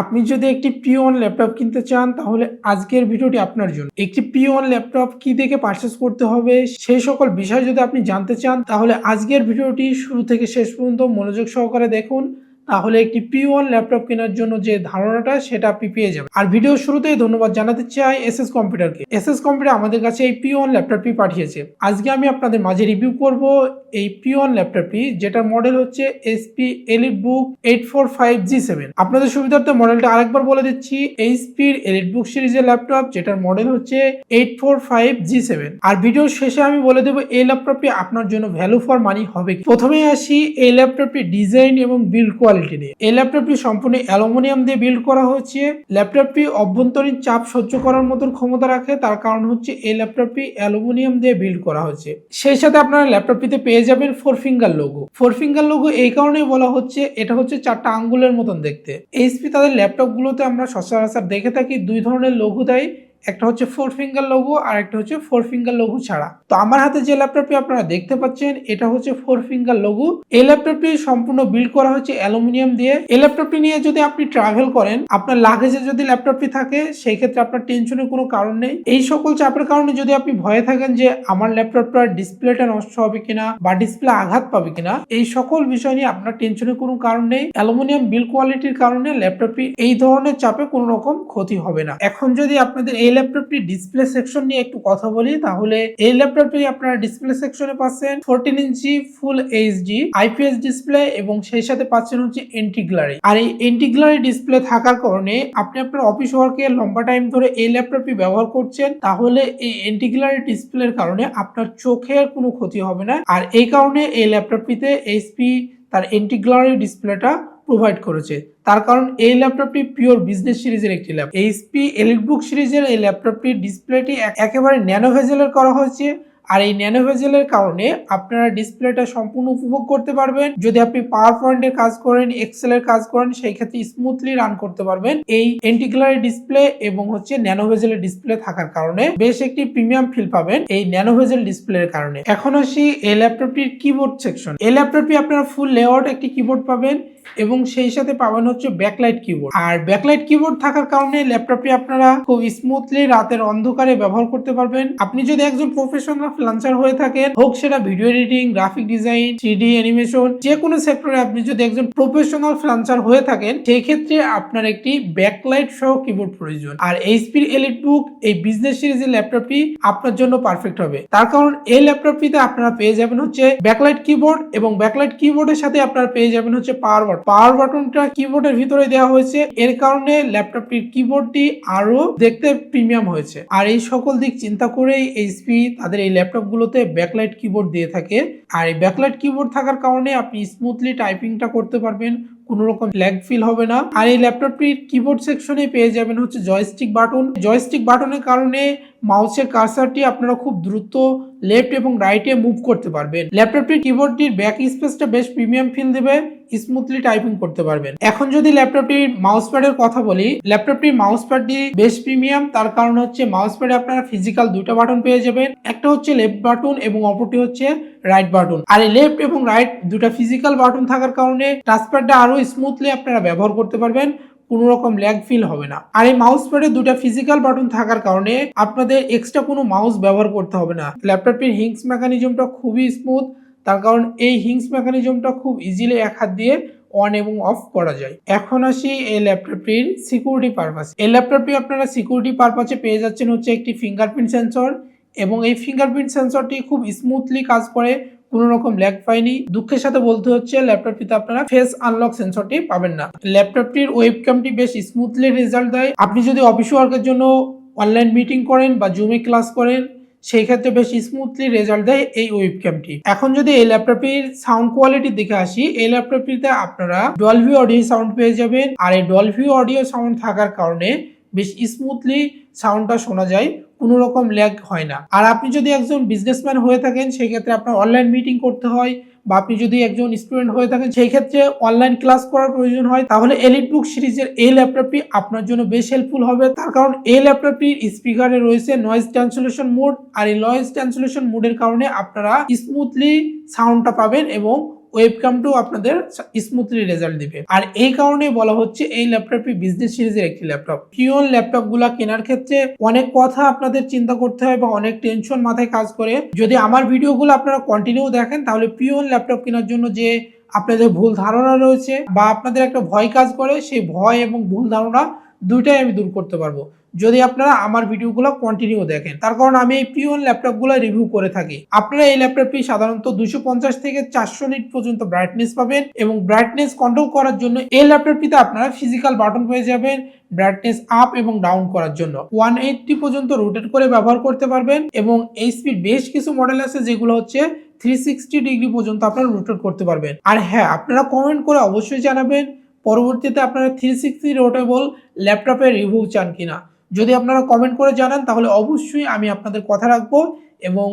আপনি যদি একটি পিওন ল্যাপটপ কিনতে চান, তাহলে আজকের ভিডিওটি আপনার জন্য। একটি পিওন ল্যাপটপ কি দেখে পারচেস করতে হবে, সেই সকল বিষয় যদি আপনি জানতে চান, তাহলে আজকের ভিডিওটি শুরু থেকে শেষ পর্যন্ত মনোযোগ সহকারে দেখুন। তাহলে একটি পি ওয়ান ল্যাপটপ কেনার জন্য যে ধারণাটা, সেটা আপনি পেয়ে যাবেন। আর ভিডিও শুরুতেই ধন্যবাদ জানাতে চাই এস এস কম্পিউটারকে এস এস কম্পিউটার আমাদের কাছে এই পি ওয়ান ল্যাপটপটি পাঠিয়েছে। আজকে আমি আপনাদের মাঝে রিভিউ করব এই পি ওয়ান ল্যাপটপটি যেটার মডেল হচ্ছে HP elite book eight four five G seven আপনাদের সুবিধার্থে মডেলটা আরেকবার বলে দিচ্ছি এইচপির এলিট বুক সিরিজের ল্যাপটপ যেটার মডেল হচ্ছে eight four five G seven আর ভিডিওর শেষে আমি বলে দেবো, এই ল্যাপটপটি আপনার জন্য ভ্যালু ফর মানি হবে প্রথমে আসি, এই ল্যাপটপটি ডিজাইন এবং বিল্ড কোয়ালিটি নিয়ে। এই ল্যাপটপটি সম্পূর্ণ অ্যালুমিনিয়াম দিয়ে বিল্ড করা হয়েছে। ল্যাপটপটি অভ্যন্তরীণ চাপ সহ্য করার মতন ক্ষমতা রাখে, তার কারণ হচ্ছে এই ল্যাপটপটি অ্যালুমিনিয়াম দিয়ে বিল্ড করা হয়েছে। সেই সাথে আপনারা ল্যাপটপটিতে পেয়ে যাবেন four finger logo four finger logo এই কারণেই বলা হচ্ছে, এটা হচ্ছে চারটা আঙ্গুলের মতন দেখতে। এইচপি তাদের ল্যাপটপগুলোতে আমরা সচরাচর দেখে থাকি, দুই ধরনের লঘু দেয়। একটা হচ্ছে ফোর ফিঙ্গার লোগো আর একটা হচ্ছে ফোর ফিঙ্গার লঘু ছাড়া। তো আমার হাতে যে ল্যাপটপটি আপনারা দেখতে পাচ্ছেন, এটা হচ্ছে ফোর ফিঙ্গার লঘু এই ল্যাপটপটি সম্পূর্ণ বিল্ড করা হচ্ছে অ্যালুমিনিয়াম দিয়ে। এই ল্যাপটপটি নিয়ে যদি আপনি ট্রাভেল করেন, আপনার লাগেজে যদি ল্যাপটপটি থাকে সেই ক্ষেত্রে আপনার টেনশনের কোনো কারণ নেই। এই সকল চাপের কারণে যদি আপনি ভয়ে থাকেন যে আমার ল্যাপটপটার ডিসপ্লেটা নষ্ট হবে কিনা বা ডিসপ্লে আঘাত পাবে কিনা, এই সকল বিষয় নিয়ে আপনার টেনশনের কোনো কারণ নেই। অ্যালুমিনিয়াম বিল্ড কোয়ালিটির কারণে ল্যাপটপটি এই ধরনের চাপে কোনো রকম ক্ষতি হবে না। এখন যদি আপনাদের এই ল্যাপটপটি ডিসপ্লে সেকশন নিয়ে একটু কথা বলি, তাহলে এই ল্যাপটপটি আপনারা ডিসপ্লে সেকশনে পাচ্ছেন fourteen inch full HD IPS display এবং সেই সাথে পাচ্ছেন হচ্ছে এন্টিগ্লারি আর এই এন্টিগ্লারি ডিসপ্লে থাকার কারণে আপনি আপনার অফিস ওয়ার্কে লম্বা টাইম ধরে এই ল্যাপটপটি ব্যবহার করছেন, তাহলে এই এন্টিগ্লারি ডিসপ্লের কারণে আপনার চোখের কোনো ক্ষতি হবে না। আর এই কারণে এই ল্যাপটপটিতে এইচপি তার এন্টিগ্লারি ডিসপ্লেটা প্রোভাইড করেছে। তার কারণ এই ল্যাপটপটি পিওর বিজনেস সিরিজের একটি ল্যাপটপ। এইচপি এলিটবুক সিরিজের এই ল্যাপটপটির ডিসপ্লেটি একেবারে ন্যানো ভেজেলের করা হয়েছে। আর এই ন্যানো ভেজেলের কারণে আপনারা ডিসপ্লেটা সম্পূর্ণ উপভোগ করতে পারবেন। যদি আপনি পাওয়ার পয়েন্টের কাজ করেন এক্সেলের কাজ করেন, সেই ক্ষেত্রে স্মুথলি রান করতে পারবেন। এই এন্টিকুলার ডিসপ্লে এবং হচ্ছে ন্যানো ভেজেলের ডিসপ্লে থাকার কারণে বেশ একটি প্রিমিয়াম ফিল পাবেন এই ন্যানো ভেজেল ডিসপ্লের কারণে। এখন আসি এই ল্যাপটপটির কিবোর্ড সেকশন এই ল্যাপটপটি আপনারা ফুল লেআউট একটি কিবোর্ড পাবেন। এবং সেই সাথে পাবেন হচ্ছে ব্যাকলাইট কিবোর্ড আর ব্যাকলাইট কিবোর্ড থাকার কারণে ল্যাপটপটি আপনারা খুব স্মুথলি রাতের অন্ধকারে ব্যবহার করতে পারবেন। আপনি যদি একজন প্রফেশনাল ফ্রিল্যান্সার হয়ে থাকেন, হোক সেটা video editing graphic design three D animation যে কোনো সেক্টরে আপনি যদি একজন প্রফেশনাল ফ্রিল্যান্সার হয়ে থাকেন সেই ক্ষেত্রে আপনার একটি ব্যাকলাইট সহ কিবোর্ড প্রয়োজন। আর এইচপির এলিট বুক এই বিজনেস সিরিজের ল্যাপটপটি আপনার জন্য পারফেক্ট হবে। তার কারণ এই ল্যাপটপটিতে আপনারা পেয়ে যাবেন হচ্ছে ব্যাকলাইট কিবোর্ড এবং ব্যাকলাইট কিবোর্ডের সাথে আপনারা পেয়ে যাবেন হচ্ছে পাওয়ার পাওয়ার বাটনটা কিবোর্ডের ভিতরে দেওয়া হয়েছে। এর কারণে ল্যাপটপটির কিবোর্ডটি আরও দেখতে প্রিমিয়াম হয়েছে। আর এই সকল দিক চিন্তা করেই এইচপি তাদের এই ল্যাপটপগুলোতে ব্যাকলাইট কিবোর্ড দিয়ে থাকে। আর এই ব্যাকলাইট কিবোর্ড থাকার কারণে আপনি স্মুথলি টাইপিংটা করতে পারবেন, কোনো রকম ল্যাগ ফিল হবে না। আর এই ল্যাপটপটির কিবোর্ড সেকশনে পেয়ে যাবেন হচ্ছে জয়স্টিক বাটন জয়স্টিক বাটনের কারণে মাউসের কার্সারটি আপনারা খুব দ্রুত লেফট এবং রাইটে মুভ করতে পারবেন। ল্যাপটপটির কিবোর্ডটির ব্যাক স্পেসটা বেশ প্রিমিয়াম ফিল দেবে স্মুথলি টাইপিং করতে পারবেন। এখন যদি ল্যাপটপটির মাউস প্যাডের কথা বলি ল্যাপটপটির মাউস প্যাডটি বেশ প্রিমিয়াম তার কারণ হচ্ছে মাউস প্যাডে আপনারা ফিজিক্যাল দুটো বাটন পেয়ে যাবেন, একটা হচ্ছে লেফট বাটন এবং অপরটি হচ্ছে রাইট বাটন আর এই লেফট এবং রাইট দুটা ফিজিক্যাল বাটন থাকার কারণে টাচপ্যাডটা আরও স্মুথলি আপনারা ব্যবহার করতে পারবেন। কোনো রকম ল্যাগ ফিল হবে না। আর এই মাউস প্যাডে দুটা ফিজিক্যাল বাটন থাকার কারণে আপনাদের এক্সট্রা কোনো মাউস ব্যবহার করতে হবে না। ল্যাপটপটির হিংস মেকানিজমটা খুবই স্মুথ তার কারণ এই হিংস মেকানিজমটা খুব ইজিলি এক হাত দিয়ে অন এবং অফ করা যায়। এখন আসি এই ল্যাপটপটির সিকিউরিটি পারপাস এই ল্যাপটপটি আপনারা সিকিউরিটি পারপাসে পেয়ে যাচ্ছেন হচ্ছে একটি ফিঙ্গারপ্রিন্ট সেন্সর এবং এই ফিঙ্গারপ্রিন্ট সেন্সরটি খুব স্মুথলি কাজ করে। কোনো রকম ল্যাগ পাইনি। দুঃখের সাথে বলতে হচ্ছে, ল্যাপটপটিতে আপনারা ফেস আনলক সেন্সরটি পাবেন না। ল্যাপটপটির ওয়েবক্যামটি বেশ স্মুথলি রেজাল্ট দেয়। আপনি যদি অফিস ওয়ার্কের জন্য অনলাইন মিটিং করেন বা জুমে ক্লাস করেন, সেই ক্ষেত্রে বেশ স্মুথলি রেজাল্ট দেয় এই ওয়েবক্যামটি এখন যদি এই ল্যাপটপটির সাউন্ড কোয়ালিটির দিকে আসি, এই ল্যাপটপটিতে আপনারা ডলভি অডিও সাউন্ড পেয়ে যাবেন। আর এই ডলভি অডিও সাউন্ড থাকার কারণে বেশ স্মুথলি সাউন্ডটা শোনা যায়। কোনো রকম ল্যাগ হয় না। আর আপনি যদি একজন বিজনেসম্যান হয়ে থাকেন সেই ক্ষেত্রে আপনার অনলাইন মিটিং করতে হয় বা আপনি যদি একজন স্টুডেন্ট হয়ে থাকেন সেই ক্ষেত্রে অনলাইন ক্লাস করার প্রয়োজন হয়। তাহলে এলিট বুক সিরিজের এই ল্যাপটপটি আপনার জন্য বেশ হেল্পফুল হবে। তার কারণ এই ল্যাপটপটির স্পিকারে রয়েছে নয়েজ ট্রান্সলেশন মোড আর এই নয়েজ ট্রান্সলেশন মোডের কারণে আপনারা স্মুথলি সাউন্ডটা পাবেন এবং ওয়েবক্যামটাও আপনাদের স্মুথলি রেজাল্ট দিবে। আর এই কারণে বলা হচ্ছে এই ল্যাপটপটি বিজনেস সিরিজের একটি ল্যাপটপ পিওন ল্যাপটপগুলো কেনার ক্ষেত্রে অনেক কথা আপনাদের চিন্তা করতে হয় বা অনেক টেনশন মাথায় কাজ করে। যদি আমার ভিডিওগুলো আপনারা কন্টিনিউ দেখেন, তাহলে পিওন ল্যাপটপ কেনার জন্য যে আপনাদের ভুল ধারণা রয়েছে বা আপনাদের একটা ভয় কাজ করে, সেই ভয় এবং ভুল ধারণা দুইটাই আমি দূর করতে পারব। যদি আপনারা আমার ভিডিওগুলো কন্টিনিউ দেখেন, তার কারণ আমি এই পিওন ল্যাপটপগুলো রিভিউ করে থাকি। আপনারা এই ল্যাপটপটি সাধারণত দুশো পঞ্চাশ থেকে চারশো নিট পর্যন্ত ব্রাইটনেস পাবেন এবং ব্রাইটনেস কন্ট্রোল করার জন্য এই ল্যাপটপটিতে আপনারা ফিজিক্যাল বাটন পেয়ে যাবেন ব্রাইটনেস আপ এবং ডাউন করার জন্য। ওয়ান এইটটি পর্যন্ত রোটেট করে ব্যবহার করতে পারবেন এবং এইচপির বেশ কিছু মডেল আছে যেগুলো হচ্ছে থ্রি সিক্সটি ডিগ্রি পর্যন্ত আপনারা রোটেট করতে পারবেন। আর হ্যাঁ আপনারা কমেন্ট করে অবশ্যই জানাবেন পরবর্তীতে আপনারা থ্রি সিক্সটি রোটেবল ল্যাপটপের রিভিউ চান কিনা? যদি আপনারা কমেন্ট করে জানান, তাহলে অবশ্যই আমি আপনাদের কথা রাখব এবং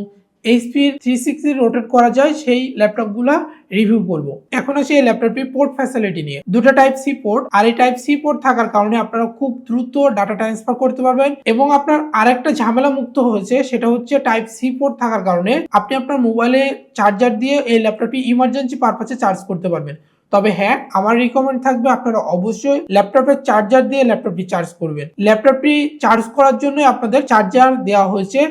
এইচপির থ্রি সিক্সটি রোটেট করা যায়, সেই ল্যাপটপগুলো রিভিউ করব। এখন আসি এই ল্যাপটপটি পোর্ট ফ্যাসিলিটি নিয়ে। দুটো টাইপ সি পোর্ট আর এই টাইপ সি পোর্ট থাকার কারণে আপনারা খুব দ্রুত ডাটা ট্রান্সফার করতে পারবেন এবং আপনার আরেকটা ঝামেলা মুক্ত হয়েছে, সেটা হচ্ছে টাইপ সি পোর্ট থাকার কারণে আপনি আপনার মোবাইলে চার্জার দিয়ে এই ল্যাপটপটি ইমার্জেন্সি পারপাসে চার্জ করতে পারবেন। তবে হ্যাঁ আমার রিকমেন্ড থাকবে আপনারা অবশ্যই ল্যাপটপের চার্জার দিয়ে ল্যাপটপটি চার্জ করবেন। ল্যাপটপটি চার্জ করার জন্য আপনাদের চার্জার দেওয়া হয়েছে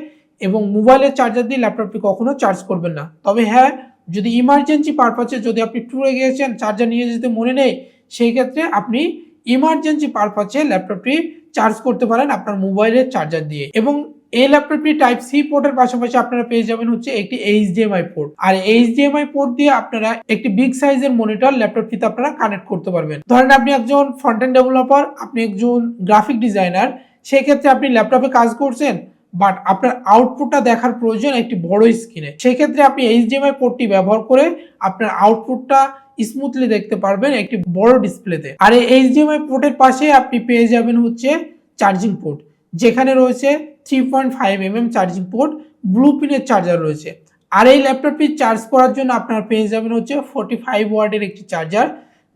এবং মোবাইলের চার্জার দিয়ে ল্যাপটপটি কখনো চার্জ করবেন না। তবে হ্যাঁ যদি ইমার্জেন্সি পারপাসে যদি আপনি ট্যুরে গিয়েছেন চার্জার নিয়ে যেতে মনে নেই, সেই ক্ষেত্রে আপনি ইমার্জেন্সি পারপাসে ল্যাপটপটি চার্জ করতে পারেন আপনার মোবাইলের চার্জার দিয়ে। এবং এই ল্যাপটপটি টাইপ সি পোর্টের পাশাপাশি আপনারা পেয়ে যাবেন হচ্ছে একটি এইচডিএমআই পোর্ট আর এইচডিএমআই পোর্ট দিয়ে আপনারা একটি বিগ সাইজের মনিটর ল্যাপটপটিতে আপনারা কানেক্ট করতে পারবেন। ধরেন আপনি একজন ফ্রন্ট এন্ড ডেভেলপার আপনি একজন গ্রাফিক ডিজাইনার সেই ক্ষেত্রে আপনি ল্যাপটপে কাজ করছেন বাট আপনার আউটপুটটা দেখার প্রয়োজন একটি বড় স্ক্রিনে সেই ক্ষেত্রে আপনি এইচডিএমআই পোর্টটি ব্যবহার করে আপনার আউটপুটটা স্মুথলি দেখতে পারবেন একটি বড় ডিসপ্লেতে আর এই এইচডিএমআই পোর্টের পাশে আপনি পেয়ে যাবেন হচ্ছে চার্জিং পোর্ট যেখানে রয়েছে three point five M M charging port blue পিনের চার্জার রয়েছে। আর এই ল্যাপটপটি চার্জ করার জন্য আপনার পেয়ে যাবেন হচ্ছে ফোর্টি ফাইভ ওয়ার্ডের একটি চার্জার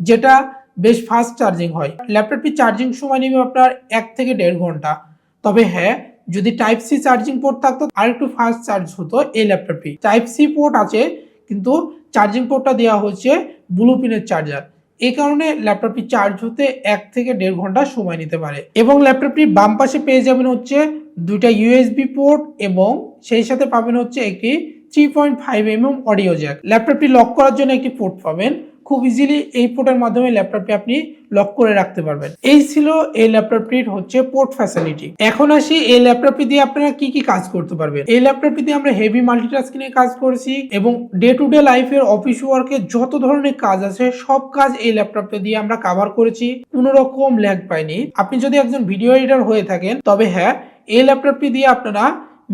যেটা বেশ ফাস্ট চার্জিং হয়। ল্যাপটপটি চার্জিং সময় নেবে আপনার এক থেকে দেড় ঘণ্টা। তবে হ্যাঁ যদি টাইপ সি চার্জিং পোর্ট থাকতো আর একটু ফাস্ট চার্জ হতো এই ল্যাপটপটি টাইপ সি পোর্ট আছে, কিন্তু চার্জিং পোর্টটা দেওয়া হচ্ছে ব্লু পিনের চার্জার এই কারণে ল্যাপটপটি চার্জ হতে এক থেকে দেড় ঘণ্টা সময় নিতে পারে। এবং ল্যাপটপটি বাম পাশে পেয়ে যাবেন হচ্ছে দুইটা ইউএসবি পোর্ট এবং সেই সাথে পাবেন হচ্ছে একটি three point five M M audio jack ল্যাপটপটি লক করার জন্য একটি পোর্ট পাবেন। খুব ইজিলি এই পোর্টের মাধ্যমে ল্যাপটপটি আপনি লক করে রাখতে পারবেন। এই ছিল এই ল্যাপটপটির হচ্ছে পোর্ট ফ্যাসিলিটি এখন আসি এই ল্যাপটপটি দিয়ে আপনারা কি কি কাজ করতে পারবেন? এই ল্যাপটপটি দিয়ে আমরা হেভি মাল্টিটাস্কিং এ কাজ করেছি এবং ডে টু ডে লাইফের অফিস ওয়ার্কে যত ধরনের কাজ আছে, সব কাজ এই ল্যাপটপটা দিয়ে আমরা কভার করেছি। কোনো রকম ল্যাগ পাইনি। আপনি যদি একজন ভিডিও এডিটর হয়ে থাকেন, তবে হ্যাঁ এই ল্যাপটপটি দিয়ে আপনারা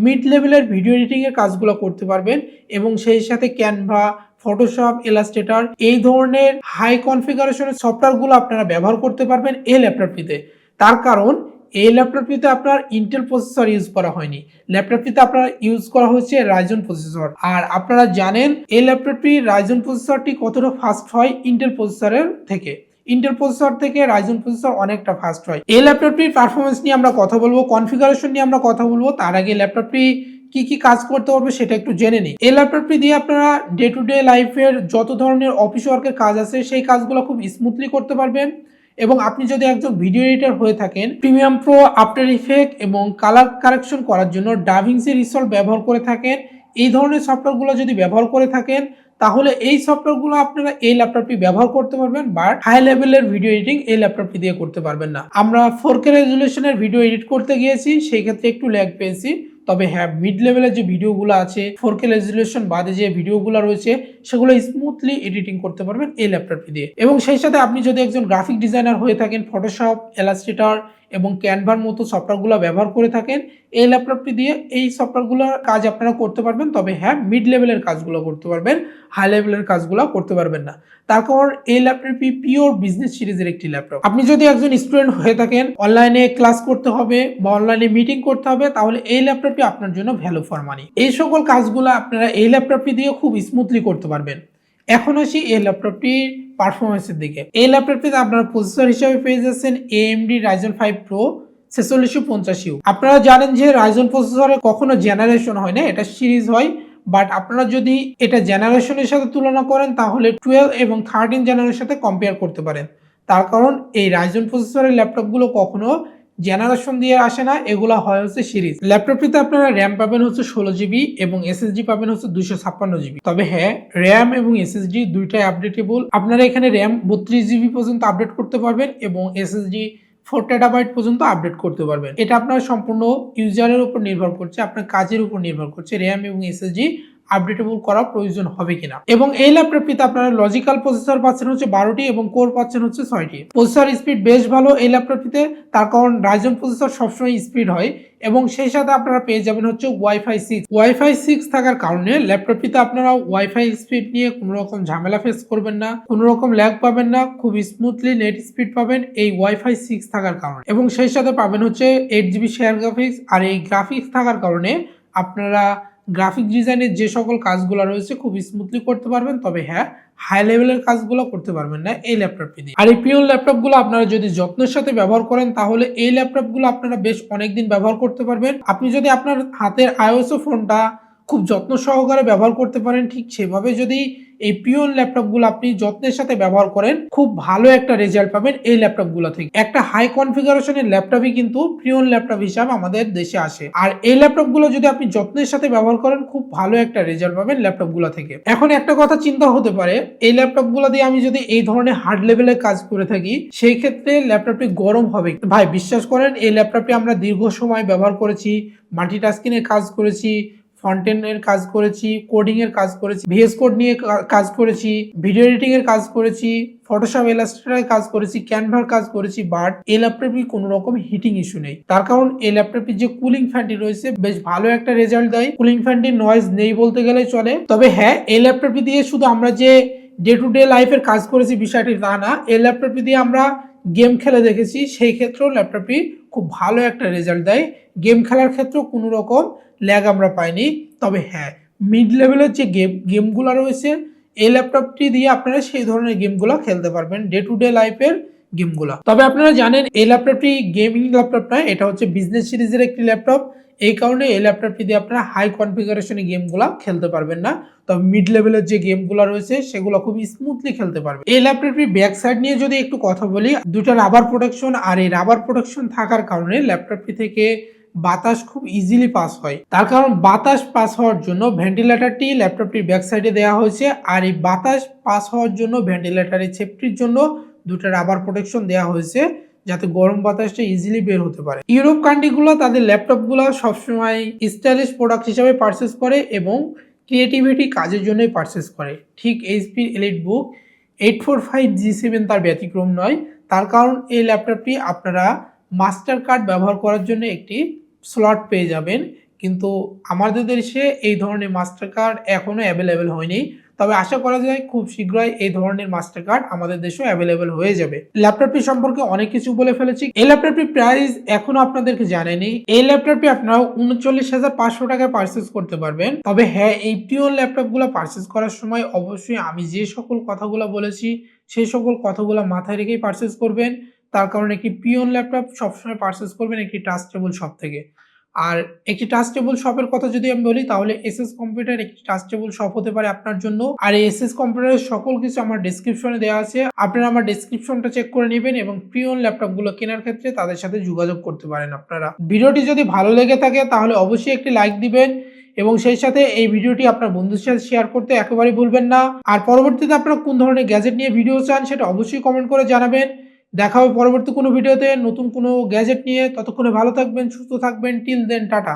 মিড লেভেলের ভিডিও এডিটিং এর কাজগুলো করতে পারবেন এবং সেই সাথে ক্যানভা ফটোশপ এলাস্ট্রেটর এই ধরনের হাই কনফিগারেশনের সফটওয়্যারগুলো আপনারা ব্যবহার করতে পারবেন এই ল্যাপটপটিতে তার কারণ, এই ল্যাপটপটিতে আপনার ইন্টেল প্রসেসর ইউজ করা হয়নি। ল্যাপটপটিতে আপনার ইউজ করা হচ্ছে রাইজন প্রসেসর আর আপনারা জানেন, এই ল্যাপটপটি রাইজন প্রসেসরটি কতটা ফাস্ট হয় ইন্টেল প্রসেসরের থেকে। ইন্টেল প্রসেসর থেকে রাইজন প্রসেসর অনেকটা ফাস্ট হয়। এই ল্যাপটপটির পারফরমেন্স নিয়ে আমরা কথা বলব কনফিগারেশন নিয়ে আমরা কথা বলব। তার আগে ল্যাপটপটি কি কি কাজ করতে পারবে সেটা একটু জেনে নিই। এই ল্যাপটপটি দিয়ে আপনারা ডে টু ডে লাইফের যত ধরনের অফিস ওয়ার্কের কাজ আছে, সেই কাজগুলো খুব স্মুথলি করতে পারবেন। এবং আপনি যদি একজন ভিডিও এডিটর হয়ে থাকেন প্রিমিয়াম প্রো আফটার ইফেক্ট এবং কালার কারেকশন করার জন্য ডাভিংসি রিসল্ট ব্যবহার করে থাকেন, এই ধরনের সফটওয়্যারগুলো যদি ব্যবহার করে থাকেন, তাহলে এই সফটওয়্যারগুলো আপনারা এই ল্যাপটপটি ব্যবহার করতে পারবেন বাট হাই লেভেলের ভিডিও এডিটিং এই ল্যাপটপটি দিয়ে করতে পারবেন না। আমরা ফোর কে রেজুলেশনের ভিডিও এডিট করতে গিয়েছি, সেই ক্ষেত্রে একটু ল্যাগ পেয়েছি। তবে হ্যাঁ মিড লেভেলের যে ভিডিওগুলো আছে ফোর কে রেজুলেশন বাদে যে ভিডিওগুলো রয়েছে, সেগুলো স্মুথলি এডিটিং করতে পারবেন এই ল্যাপটপটি দিয়ে। এবং সেই সাথে আপনি যদি একজন গ্রাফিক ডিজাইনার হয়ে থাকেন ফটোশপ এলাস্ট্রেটর এবং ক্যানভার মতো সফটওয়্যারগুলো ব্যবহার করে থাকেন, এই ল্যাপটপটি দিয়ে এই সফটওয়্যারগুলোর কাজ আপনারা করতে পারবেন, তবে হ্যাঁ মিড লেভেলের কাজগুলো করতে পারবেন হাই লেভেলের কাজগুলো করতে পারবেন না। তারপর এই ল্যাপটপটি পিওর বিজনেস সিরিজের একটি ল্যাপটপ আপনি যদি একজন স্টুডেন্ট হয়ে থাকেন অনলাইনে ক্লাস করতে হবে বা অনলাইনে মিটিং করতে হবে, তাহলে এই ল্যাপটপটি আপনার জন্য ভ্যালু ফর মানি এই সকল কাজগুলো আপনারা এই ল্যাপটপটি দিয়ে খুব স্মুথলি করতে পারবেন। এখন আসি এই ল্যাপটপটির পারফরমেন্সের দিকে। এই ল্যাপটপটিতে আপনারা প্রসেসর হিসেবে পেয়ে যাচ্ছেন এএমডি রাইজন ফাইভ প্রো ছেচল্লিশশো পঞ্চাশ আপনারা জানেন যে রাইজন প্রসেসরে কখনো জেনারেশন হয় না, এটা সিরিজ হয় বাট আপনারা যদি এটা জেনারেশনের সাথে তুলনা করেন, তাহলে টুয়েলভ এবং থার্টিন জেনারেশনের সাথে কম্পেয়ার করতে পারেন। তার কারণ এই রাইজন প্রসেসরের ল্যাপটপগুলো কখনো জেনারেশন দিয়ে আসে না, এগুলো হয় হচ্ছে সিরিজ। ল্যাপটপটিতে আপনারা র্যাম পাবেন হচ্ছে ষোলো জিবি এবং এসএসডি পাবেন হচ্ছে দুশো ছাপ্পান্ন জিবি। তবে হ্যাঁ র্যাম এবং এসএসডি দুইটাই আপডেটেবল আপনারা এখানে র্যাম বত্রিশ জিবি পর্যন্ত আপডেট করতে পারবেন এবং এসএসডি ফোর টেরাবাইট পর্যন্ত আপডেট করতে পারবেন। এটা আপনার সম্পূর্ণ ইউজারের উপর নির্ভর করছে, আপনার কাজের উপর নির্ভর করছে। র্যাম এবং এসএসডি আপডেটেবল করা প্রয়োজন হবে কিনা। এবং এই ল্যাপটপটিতে আপনারা লজিক্যাল প্রসেসর পাচ্ছেন হচ্ছে বারোটি এবং কোর পাচ্ছেন হচ্ছে ছয়টি। প্রসেসর স্পিড বেশ ভালো এই ল্যাপটপটিতে, তার কারণ রাইজন প্রসেসর সবসময় স্পিড হয় এবং সেই সাথে আপনারা পেয়ে যাবেন হচ্ছে ওয়াইফাই সিক্স ওয়াইফাই সিক্স থাকার কারণে ল্যাপটপটিতে আপনারা ওয়াইফাই স্পিড নিয়ে কোনো রকম ঝামেলা ফেস করবেন না, কোনো রকম ল্যাগ পাবেন না, খুব স্মুথলি নেট স্পিড পাবেন এই ওয়াইফাই সিক্স থাকার কারণে। এবং সেই সাথে পাবেন হচ্ছে এইট জিবি শেয়ার গ্রাফিক্স আর এই গ্রাফিক্স থাকার কারণে আপনারা গ্রাফিক ডিজাইনের যে সকল কাজগুলো রয়েছে খুব স্মুথলি করতে পারবেন। তবে হ্যাঁ হাই লেভেলের কাজগুলো করতে পারবেন না এই ল্যাপটপটি দিয়ে আর এই পিওন ল্যাপটপগুলো আপনারা যদি যত্নের সাথে ব্যবহার করেন, তাহলে এই ল্যাপটপগুলো আপনারা বেশ অনেকদিন ব্যবহার করতে পারবেন। আপনি যদি আপনার হাতের আইওএসও ফোনটা খুব যত্ন সহকারে ব্যবহার করতে পারেন, ঠিক সেভাবে যদি এই পিওন ল্যাপটপগুলো আপনি যত্নের সাথে ব্যবহার করেন, খুব ভালো একটা রেজাল্ট পাবেন এই ল্যাপটপগুলো থেকে। একটা হাই কনফিগারেশনের ল্যাপটপই কিন্তু পিওন ল্যাপটপ হিসাবে আমাদের দেশে আসে। আর এই ল্যাপটপগুলো যদি আপনি যত্নের সাথে ব্যবহার করেন, খুব ভালো একটা রেজাল্ট পাবেন ল্যাপটপগুলো থেকে। এখন একটা কথা চিন্তা হতে পারে, এই ল্যাপটপগুলো দিয়ে আমি যদি এই ধরনের হার্ড লেভেলের কাজ করে থাকি, সেই ক্ষেত্রে ল্যাপটপটি গরম হবে। ভাই, বিশ্বাস করেন, এই ল্যাপটপটি আমরা দীর্ঘ সময় ব্যবহার করেছি মাল্টিটাস্কিংয়ের কাজ করেছি ফন্টেনের কাজ করেছি কোডিং এর কাজ করেছি ভিএস কোড নিয়ে কাজ করেছি ভিডিও এডিটিং এর কাজ করেছি ফটোশপ ইলাস্ট্রেটরের কাজ করেছি ক্যানভার কাজ করেছি বাট এই ল্যাপটপে কোনো রকম হিটিং ইস্যু নেই। তার কারণ এই ল্যাপটপে যে কুলিং ফ্যানটি রয়েছে, বেশ ভালো একটা রেজাল্ট দেয়। কুলিং ফ্যানটির নয়েজ নেই বলতে গেলে চলে। তবে হ্যাঁ এই ল্যাপটপটি দিয়ে শুধু আমরা যে ডে টু ডে লাইফের কাজ করেছি বিষয়টি তা না, এই ল্যাপটপটি দিয়ে আমরা গেম খেলে দেখেছি, সেই ক্ষেত্রেও ল্যাপটপটি খুব ভালো একটা রেজাল্ট দেয়। গেম খেলার ক্ষেত্রেও কোনো রকম ল্যাগ আমরা পাইনি। তবে হ্যাঁ মিড লেভেলের যে গেম গেমগুলো রয়েছে, এই ল্যাপটপটি দিয়ে আপনারা সেই ধরনের গেমগুলো খেলতে পারবেন ডে টু ডে লাইফের গেমগুলো তবে আপনারা জানেন, এই ল্যাপটপটি গেমিং ল্যাপটপ নয়, এটা হচ্ছে বিজনেস সিরিজের একটি ল্যাপটপ এই কারণে এই ল্যাপটপটি দিয়ে আপনারা হাই কনফিগারেশনের গেমগুলো খেলতে পারবেন না। তবে মিড লেভেলের যে গেমগুলো রয়েছে, সেগুলো খুব স্মুথলি খেলতে পারবে এই ল্যাপটপটির ব্যাক সাইড নিয়ে যদি একটু কথা বলি, দুটো রাবার প্রোটেকশন আর এই রাবার প্রোটেকশন থাকার কারণে ল্যাপটপটি থেকে বাতাস খুব ইজিলি পাস হয়। তার কারণ বাতাস পাস হওয়ার জন্য ভেন্টিলেটরটি ল্যাপটপটির ব্যাক সাইডে দেওয়া হয়েছে আর এই বাতাস পাস হওয়ার জন্য ভেন্টিলেটরের সেফটির জন্য দুটো রাবার প্রোটেকশন দেওয়া হয়েছে যাতে গরম বাতাসটা ইজিলি বের হতে পারে। ইউরোপ কান্ট্রিগুলো তাদের ল্যাপটপগুলো সবসময় স্টাইলিশ প্রোডাক্ট হিসাবে পারচেস করে এবং ক্রিয়েটিভিটি কাজের জন্যই পারচেস করে। ঠিক HP elite book eight four five G seven তার ব্যতিক্রম নয়। তার কারণ এই ল্যাপটপটি আপনারা মাস্টার কার্ড ব্যবহার করার জন্য একটি স্লট পেয়ে যাবেন। কিন্তু আমাদের দেশে এই ধরনের মাস্টার কার্ড এখনও অ্যাভেলেবেল হয়নি, তবে আশা করা যায় খুব শীঘ্রই এই ধরনের মাস্টার কার্ড আমাদের দেশেও অ্যাভেলেবেল হয়ে যাবে। ল্যাপটপটি সম্পর্কে অনেক কিছু বলে ফেলেছি। এই ল্যাপটপটির প্রাইস এখনও আপনাদেরকে জানেনি এই ল্যাপটপটি আপনারা উনচল্লিশ হাজার পাঁচশো টাকায় পারচেস করতে পারবেন। তবে হ্যাঁ এই পিওর ল্যাপটপগুলো পারচেস করার সময় অবশ্যই আমি যে সকল কথাগুলো বলেছি, সেই সকল কথাগুলো মাথায় রেখেই পারচেস করবেন। তার কারণে একটি পিওন ল্যাপটপ সবসময় পারচেস করবেন একটি ট্রাস্টেবল শপ থেকে। আর একটি ট্রাস্টেবল শপের কথা যদি আমি বলি, তাহলে এসএস কম্পিউটার একটি ট্রাস্টেবল শপ হতে পারে আপনার জন্য। আর এই এসএস কম্পিউটারের সকল কিছু আমার ডেসক্রিপশনে দেওয়া আছে। আপনারা আমার ডেসক্রিপশনটা চেক করে নেবেন এবং প্রিয়ন ল্যাপটপগুলো কেনার ক্ষেত্রে তাদের সাথে যোগাযোগ করতে পারেন আপনারা। ভিডিওটি যদি ভালো লেগে থাকে, তাহলে অবশ্যই একটি লাইক দিবেন এবং সেই সাথে এই ভিডিওটি আপনার বন্ধুদের সাথে শেয়ার করতে একেবারেই ভুলবেন না। আর পরবর্তীতে আপনারা কোন ধরনের গ্যাজেট নিয়ে ভিডিও চান, সেটা অবশ্যই কমেন্ট করে জানাবেন। দেখা হবে পরবর্তী কোনো ভিডিওতে। নতুন কোনো গ্যাজেট নিয়ে ততক্ষণে ভালো থাকবেন, সুস্থ থাকবেন। Till then tata.